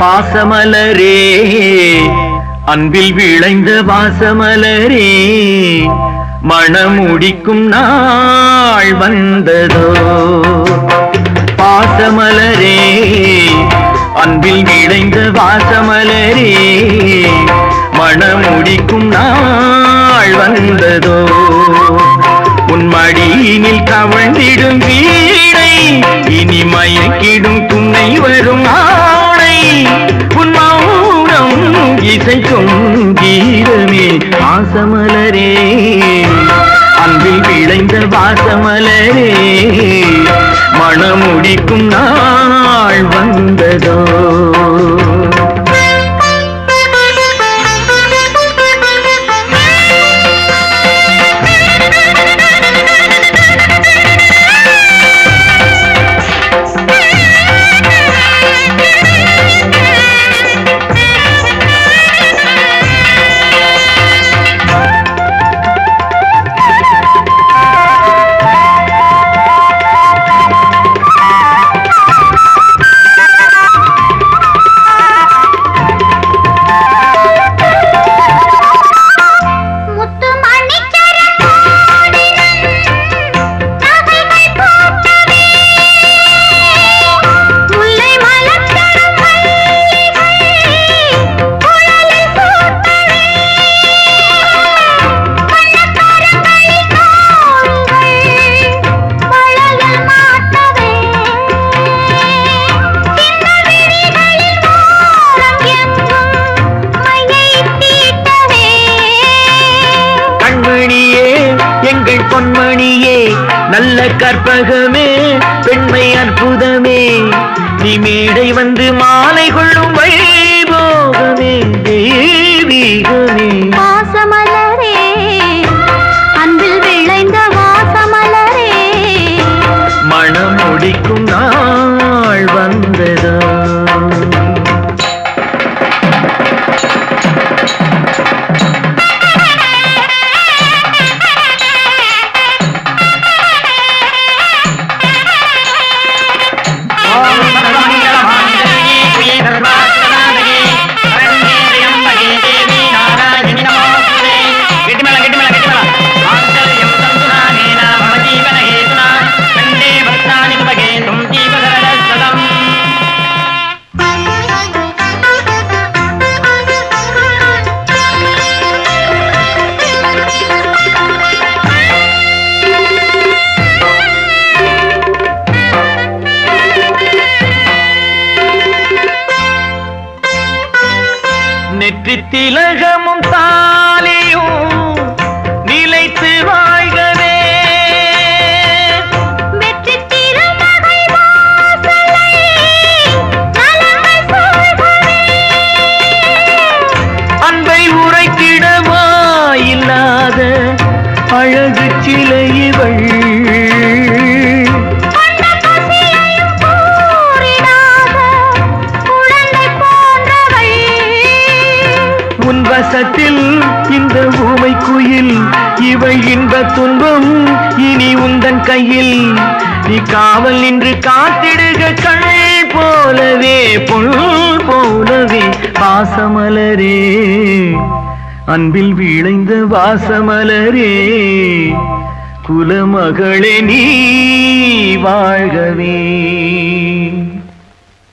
பாசமலரே அன்பில் விளைந்த வாசமலரே. மணமுடிக்கும் நாள் வந்ததோ. பாசமலரே அன்பில் விளைந்த வாசமலரே. மணமுடிக்கும் நாள் வந்ததோ. உன்மடியினில் கவழ்ந்திடும் வீடை இனி மயக்கிடும் துணை வரும் கீதமே வாசமலரே. அன்பில் விளைந்த வாசமலரே. மணமுடிக்கும் நாள் வந்ததோ. பொன்மணியே நல்ல கற்பகமே பெண்மை அற்புதமே. நீ மேடை வந்து மாலை கொள்ளும் வைபோகமே தெய்வீகமே. நெற்றி திலகமும் தாலியும் நிலைத்து வாழ்கவே. அன்பை உரைத்திடவா இல்லாத அழகு சிலை இவள் கையில். இவை இன்ப துன்பம் இனி உந்தன் கையில். நீ காவல் நின்று காத்திடுக கண் போலவே பொல் போலவே பாசமலரே அன்பில் விளைந்த வாசமலரே குலமகளே நீ வாழ்கவே.